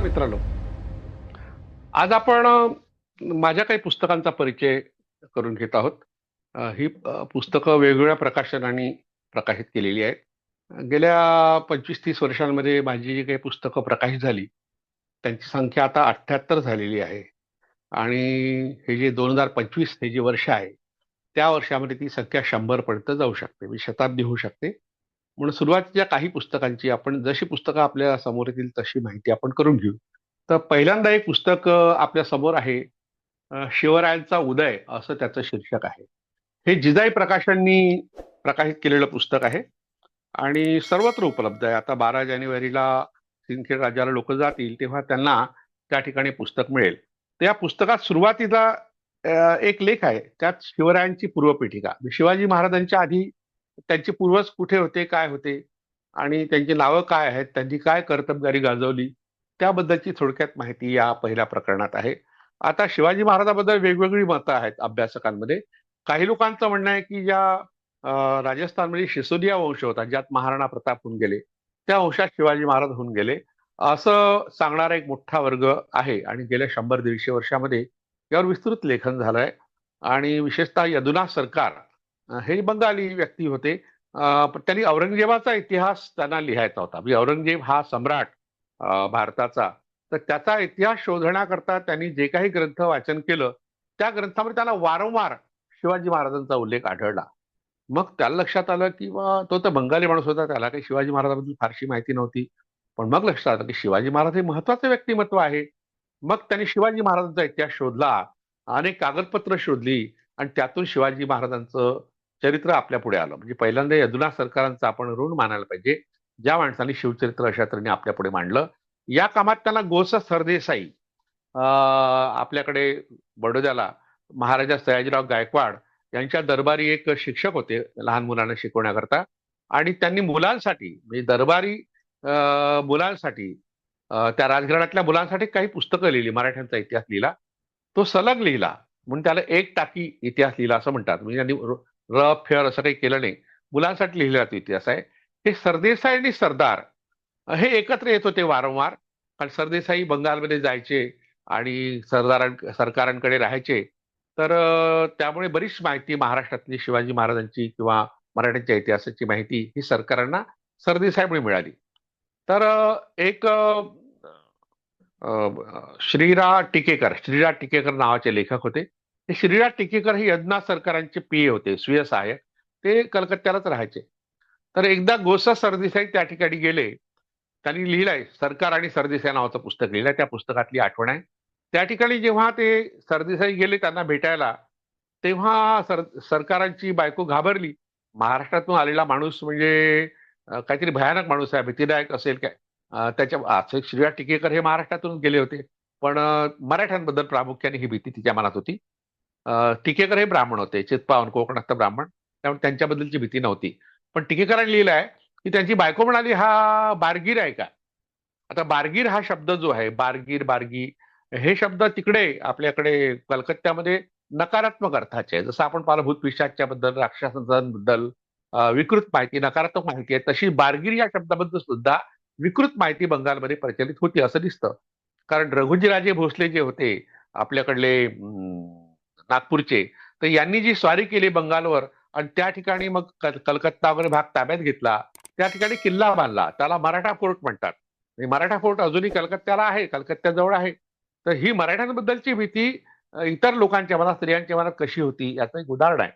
मित्रांनो. आज आपण माझ्या काही पुस्तकांचा परिचय करून घेत आहोत. ही पुस्तकं वेगवेगळ्या प्रकाशनांनी प्रकाशित केलेली आहेत. गेल्या पंचवीस तीस वर्षांमध्ये माझी जी काही पुस्तकं प्रकाशित झाली त्यांची संख्या आता अठ्ठ्याहत्तर झालेली आहे. आणि हे जे दोन हजार पंचवीस हे जे वर्ष आहे त्या वर्षामध्ये ती संख्या शंभरपर्यंत जाऊ शकते म्हणजे शताब्दी होऊ शकते. म्हणून सुरुवातीच्या काही पुस्तकांची आपण जशी पुस्तकं आपल्यासमोर येतील तशी माहिती आपण करून घेऊ. तर पहिल्यांदा एक पुस्तक आपल्यासमोर आहे शिवरायांचा उदय असं त्याचं शीर्षक आहे. हे जिजाई प्रकाशननी प्रकाशित केलेलं पुस्तक आहे आणि सर्वत्र उपलब्ध आहे. आता बारा जानेवारीला सिंदखेड राज्याला लोक जातील तेव्हा त्यांना त्या ठिकाणी पुस्तक मिळेल. तर या पुस्तकात सुरुवातीला एक लेख आहे त्यात शिवरायांची पूर्वपीठिका. शिवाजी महाराजांच्या आधी त्यांचे पूर्वज कुठे होते काय होते आणि त्यांची नावं काय आहेत त्यांनी काय कर्तबगारी गाजवली त्याबद्दलची थोडक्यात माहिती या पहिल्या प्रकरणात आहे. आता शिवाजी महाराजांबद्दल वेगवेगळी मतं आहेत अभ्यासकांमध्ये. काही लोकांचं म्हणणं आहे की ज्या राजस्थानमध्ये शिसोदिया वंश होता ज्यात महाराणा प्रताप होऊन गेले त्या वंशात शिवाजी महाराज होऊन गेले. असं सांगणारा एक मोठा वर्ग आहे आणि गेल्या शंभर दीडशे वर्षामध्ये यावर विस्तृत लेखन झालंय. आणि विशेषतः यदुनाथ सरकार हे बंगाली व्यक्ती होते. त्यांनी औरंगजेबाचा इतिहास त्यांना लिहायचा होता. म्हणजे औरंगजेब हा सम्राट भारताचा. तर त्याचा इतिहास शोधण्याकरता त्यांनी जे काही ग्रंथ वाचन केलं त्या ग्रंथामध्ये त्यांना वारंवार शिवाजी महाराजांचा उल्लेख आढळला. मग त्याला लक्षात आलं की बा, तो तर बंगाली माणूस होता. त्याला काही शिवाजी महाराजांबद्दल फारशी माहिती नव्हती. पण मग लक्षात आलं की शिवाजी महाराज हे महत्त्वाचे व्यक्तिमत्व आहे. मग त्यांनी शिवाजी महाराजांचा इतिहास शोधला अनेक कागदपत्र शोधली आणि त्यातून शिवाजी महाराजांचं चरित्र आपल्या पुढे आलं. म्हणजे पहिल्यांदा यदुनाथ सरकारांचं आपण ऋण मानायला पाहिजे. ज्या माणसांनी शिवचरित्र अशा तऱ्हेने आपल्या पुढे मांडलं. या कामात त्यांना गोस सरदेसाई अं, आपल्याकडे बडोद्याला महाराजा सयाजीराव गायकवाड यांच्या दरबारी एक शिक्षक होते लहान मुलांना शिकवण्याकरता. आणि त्यांनी मुलांसाठी म्हणजे दरबारी मुलांसाठी त्या राजघराण्यातल्या मुलांसाठी काही पुस्तकं लिहिली मराठ्यांचा इतिहास लिहिला. तो सलग लिहिला. म्हणून त्याला एक टाकी इतिहास लिहिला असं म्हणतात. म्हणजे त्यांनी र- फेअर असं काही केलं नाही. मुलांसाठी लिहिलेला इतिहास आहे. हे सरदेसाई आणि सरदार हे एकत्र येत होते वारंवार. कारण सरदेसाई बंगालमध्ये जायचे आणि सरदारां सरकारांकडे राहायचे. तर त्यामुळे बरीच माहिती महाराष्ट्रातली शिवाजी महाराजांची किंवा मराठ्यांच्या इतिहासाची माहिती ही सरकारांना सरदेसाईमुळे मिळाली. तर एक श्रीरा टिकेकर श्रीरा टिकेकर नावाचे लेखक होते. श्रीरा टिकेकर हे यज्ञा सरकारांचे पी होते स्वीय सहाय्यक. ते कलकत्त्यालाच राहायचे. तर एकदा गोसा सरदेसाई त्या ठिकाणी गेले. त्यांनी लिहिलंय सरकार आणि सरदेसाई नावाचं पुस्तक लिहिलंय. त्या पुस्तकातली आठवण आहे. त्या ठिकाणी जेव्हा ते सरदेसाई गेले त्यांना भेटायला तेव्हा सर सरकारांची बायको घाबरली. महाराष्ट्रातून आलेला माणूस म्हणजे काहीतरी भयानक माणूस आहे भीतीदायक असेल काय? त्याच्या असे श्रीया टिकेकर हे महाराष्ट्रातून गेले होते. पण मराठ्यांबद्दल प्रामुख्याने ही भीती तिच्या मनात होती. टिकेकर हे ब्राह्मण होते. चितपावन कोकणात ब्राह्मण. त्यामुळे त्यांच्याबद्दलची भीती नव्हती. पण टिकेकरांनी आहे की त्यांची बायको म्हणाली हा बारगीर आहे का? आता बारगीर हा शब्द जो आहे बारगीर बारगी हे शब्द तिकडे आपल्याकडे कलकत्त्यामध्ये नकारात्मक अर्थाचे आहे. जसं आपण पाहिलं भूतपिशाच्या बद्दल राक्षसांबद्दल विकृत माहिती नकारात्मक माहिती आहे तशी बारगीर या शब्दाबद्दल सुद्धा विकृत माहिती बंगालमध्ये प्रचलित होती असं दिसतं. कारण रघुजीराजे भोसले जे होते आपल्याकडले नागपूरचे. तर यांनी जी स्वारी केली बंगालवर आणि त्या ठिकाणी मग कलकत्ता वगैरे भाग ताब्यात घेतला. त्या ठिकाणी किल्ला बांधला. त्याला मराठा फोर्ट म्हणतात. म्हणजे मराठा फोर्ट अजूनही कलकत्त्याला आहे कलकत्त्याजवळ आहे. तर ही मराठ्यांबद्दलची भीती इतर लोकांच्या मनात स्त्रियांच्या मनात कशी होती याचं एक उदाहरण आहे.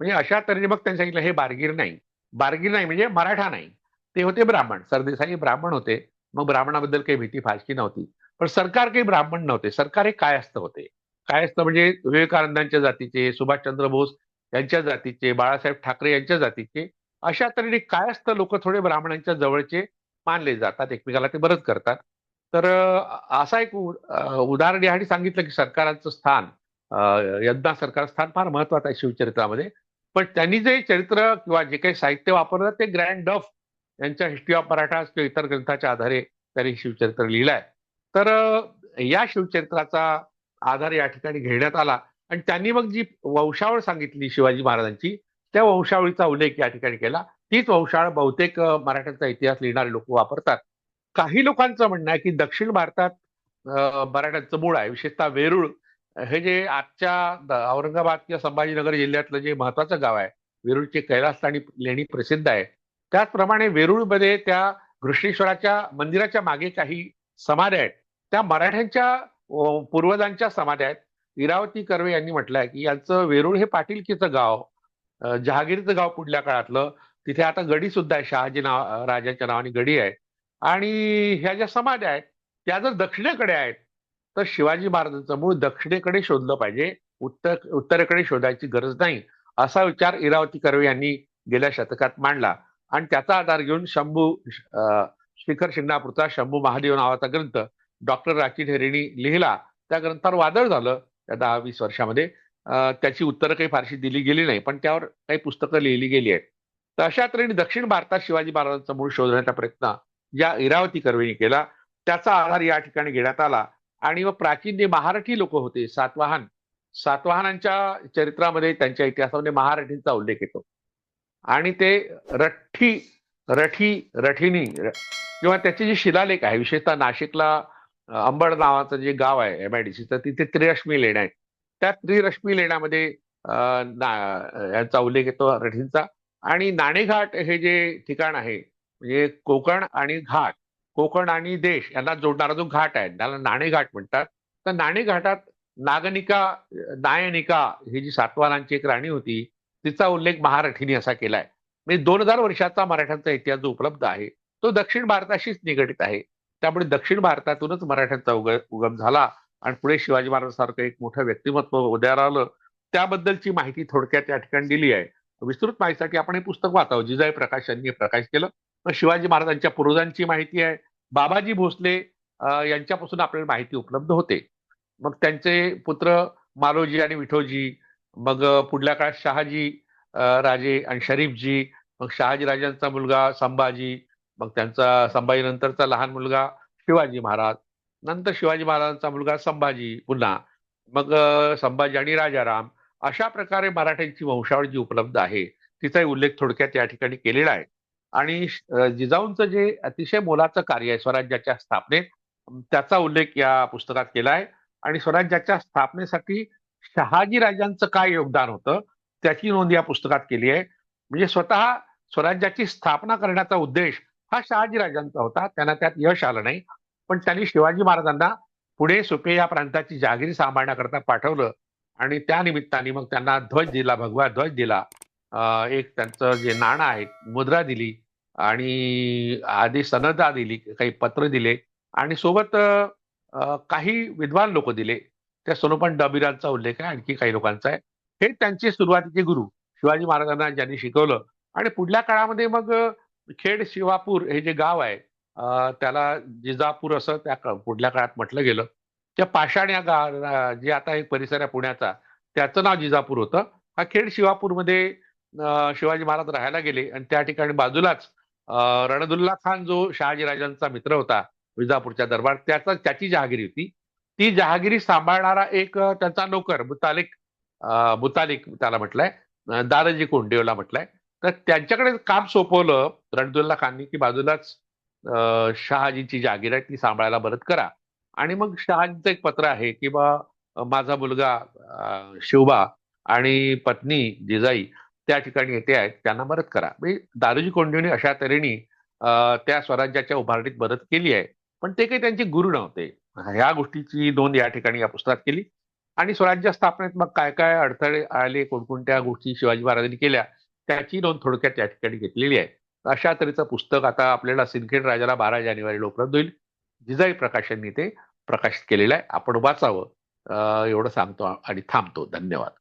म्हणजे अशा तऱ्हेने मग त्यांनी सांगितलं हे बारगीर नाही. बारगीर नाही म्हणजे मराठा नाही. ते होते ब्राह्मण. सरदेसाई ब्राह्मण होते. मग ब्राह्मणाबद्दल काही भीती फारशी नव्हती. पण सरकार काही ब्राह्मण नव्हते. सरकार हे कायस्थ होते. काय असतं म्हणजे विवेकानंदांच्या जातीचे सुभाषचंद्र बोस यांच्या जातीचे बाळासाहेब ठाकरे यांच्या जातीचे अशा तऱ्हेने कायस्थ लोक थोडे ब्राह्मणांच्या जवळचे मानले जातात एकमेकाला ते बरंच करतात. तर असा एक उदाहरण यासाठी सांगितलं की सरकारांचं स्थान यंदा यज्ञा सरकार स्थान फार महत्वाचं आहे शिवचरित्रामध्ये. पण त्यांनी जे चरित्र किंवा जे काही साहित्य वापरलं ते ग्रँड डफ यांच्या हिस्ट्री ऑफ मराठा किंवा इतर ग्रंथाच्या आधारे त्यांनी शिवचरित्र लिहिलंय. तर या शिवचरित्राचा आधार या ठिकाणी घेण्यात आला. आणि त्यांनी मग जी वंशावळ सांगितली शिवाजी महाराजांची त्या वंशावळीचा उल्लेख या ठिकाणी केला. तीच वंशाळ बहुतेक मराठ्यांचा इतिहास लिहिणारे लोक वापरतात. काही लोकांचं म्हणणं आहे की दक्षिण भारतात मराठ्यांचं मूळ आहे विशेषतः वेरूळ. हे जे आजच्या औरंगाबाद किंवा संभाजीनगर जिल्ह्यातलं जे महत्वाचं गाव आहे वेरूळचे कैलास आणि लेणी प्रसिद्ध आहे. त्याचप्रमाणे वेरूळमध्ये त्या घृष्णेश्वराच्या मंदिराच्या मागे काही समाध्या आहेत. त्या मराठ्यांच्या पूर्वजांच्या समाध्या आहेत. इरावती कर्वे यांनी म्हटलंय की यांचं वेरूळ हे पाटीलकीचं गाव अ, जहागीरचं गाव पुढल्या काळातलं. तिथे आता गडी सुद्धा आहे शहाजी नाव राजाच्या नावाने गडी आहे. आणि ह्या ज्या समाध्या आहेत त्या जर दक्षिणेकडे आहेत तर शिवाजी महाराजांचं मूळ दक्षिणेकडे शोधलं पाहिजे. उत्तर उत्तरेकडे शोधायची गरज नाही असा विचार इरावती कर्वे यांनी गेल्या शतकात मांडला. आणि त्याचा आधार घेऊन शंभू अ, शिखर शिंगणापूरचा शंभू महादेव नावाचा ग्रंथ डॉक्टर राखी ढेरेणी लिहिला. त्या ग्रंथावर वादळ झालं. त्या दहा वीस वर्षामध्ये. त्याची उत्तरं काही फारशी दिली गेली नाही पण त्यावर काही पुस्तकं लिहिली गेली आहेत. तर अशा तऱ्हेने दक्षिण भारतात शिवाजी महाराजांचा मूळ शोधण्याचा प्रयत्न ज्या इरावती कर्वेनी केला. त्याचा आधार या ठिकाणी घेण्यात आला. आणि मग प्राचीन जे महारठी लोक होते सातवाहन सातवाहनांच्या चरित्रामध्ये त्यांच्या इतिहासामध्ये महारठींचा उल्लेख येतो. आणि ते रठ्ठी रठी रठिणी किंवा त्याचे जे शिलालेख आहे विशेषतः नाशिकला अंबड नावाचं जे गाव आहे एम आय डी सी तर तिथे त्रिरश्मी लेण्या आहेत. त्या त्रिरश्मी लेण्यामध्ये यांचा उल्लेख येतो रठींचा. आणि नाणेघाट हे जे ठिकाण आहे म्हणजे कोकण आणि घाट कोकण आणि देश यांना जोडणारा जो घाट आहे त्याला नाणेघाट म्हणतात. तर नाणेघाटात नागनिका नायनिका ही जी सातवानांची एक राणी होती तिचा उल्लेख महारठीने असा केलाय. म्हणजे दोन हजार वर्षाचा मराठ्यांचा इतिहास जो उपलब्ध आहे तो दक्षिण भारताशीच निगडित आहे. त्यामुळे दक्षिण भारतातूनच मराठ्यांचा उग उगम झाला. आणि पुढे शिवाजी महाराजांसारखं एक मोठं व्यक्तिमत्व उद्याला आलं. त्याबद्दलची माहिती थोडक्यात या ठिकाणी दिली आहे. विस्तृत माहितीसाठी आपण हे पुस्तक वाचावं. जिजाई प्रकाश यांनी हे प्रकाश केलं. मग शिवाजी महाराजांच्या पूर्वजांची माहिती आहे. बाबाजी भोसले यांच्यापासून आपल्याला माहिती उपलब्ध होते. मग त्यांचे पुत्र मालोजी आणि विठोजी मग पुढल्या काळात शहाजी राजे आणि शरीफजी मग शहाजी राजांचा मुलगा संभाजी मग त्यांचा संभाजी नंतरचा लहान मुलगा शिवाजी महाराज नंतर शिवाजी महाराजांचा मुलगा संभाजी पुन्हा. मग संभाजी आणि राजाराम अशा प्रकारे मराठ्यांची वंशावळ जी उपलब्ध आहे तिचाही उल्लेख थोडक्यात या ठिकाणी केलेला आहे. आणि जिजाऊंचं जे अतिशय मोलाचं कार्य आहे स्वराज्याच्या स्थापनेत त्याचा उल्लेख या पुस्तकात केला आहे. आणि स्वराज्याच्या स्थापनेसाठी शहाजी राजांचं काय योगदान होतं त्याची नोंद या पुस्तकात केली आहे. म्हणजे स्वतः स्वराज्याची स्थापना करण्याचा उद्देश हा शहाजी राजांचा होता. त्यांना त्यात यश आलं नाही. पण त्यांनी शिवाजी महाराजांना पुढे सुपे या प्रांताची जागिरी सांभाळण्याकरता पाठवलं. आणि त्या निमित्ताने मग त्यांना ध्वज दिला. भगवा ध्वज दिला. एक त्यांचं जे नाणं आहे मुद्रा दिली. आणि आधी सनदा दिली काही पत्र दिले. आणि सोबत काही विद्वान लोक दिले. त्या सोनोपण डबिरांचा उल्लेख आहे. आणखी काही लोकांचा आहे. हे त्यांचे सुरुवातीचे गुरु शिवाजी महाराजांना ज्यांनी शिकवलं. आणि पुढल्या काळामध्ये मग खेड शिवापूर हे जे गाव आहे त्याला जिजापूर असं त्या पुढल्या काळात म्हटलं गेलं. त्या पाषाण या गा जे आता एक परिसर आहे पुण्याचा त्याचं नाव जिजापूर होतं. हा खेड शिवापूरमध्ये शिवाजी महाराज राहायला गेले आणि त्या ठिकाणी बाजूलाच रणदुल्ला खान जो शहाजी राजांचा मित्र होता विजापूरच्या दरबार त्याचा त्याची जहागिरी होती. ती जहागिरी सांभाळणारा एक त्याचा त्यांचा नोकर बुतालिक मुतालिक बुतालिक त्याला म्हटलंय दादाजी कोंडेवला म्हटलंय. तर त्यांच्याकडे काम सोपवलं रणदुल्ला खाननी की बाजूलाच अं, शहाजीची जहागीर आहे ती सांभाळायला मदत करा. आणि मग शहाजीचं एक पत्र आहे की बा माझा मुलगा शिवबा आणि पत्नी जिजाई त्या ठिकाणी येते आहेत त्यांना मदत करा. म्हणजे दारूजी कोंडीवने अशा तऱ्हेने त्या स्वराज्याच्या उभारणीत मदत केली आहे. पण ते काही त्यांचे गुरु नव्हते. ह्या गोष्टीची नोंद या ठिकाणी या पुस्तकात केली. आणि स्वराज्य स्थापनेत मग काय काय अडथळे आले कोणकोणत्या गोष्टी शिवाजी महाराजांनी केल्या त्याची नोंद थोडक्यात त्या ठिकाणी घेतलेली आहे. अशा तऱ्हेचं पुस्तक आता आपल्याला सिंदखेड राजाला बारा जानेवारीला उपलब्ध होईल. जिजाई प्रकाशननी ते प्रकाशित केलेलं आहे. आपण वाचावं. अं, एवढं सांगतो आणि थांबतो. धन्यवाद.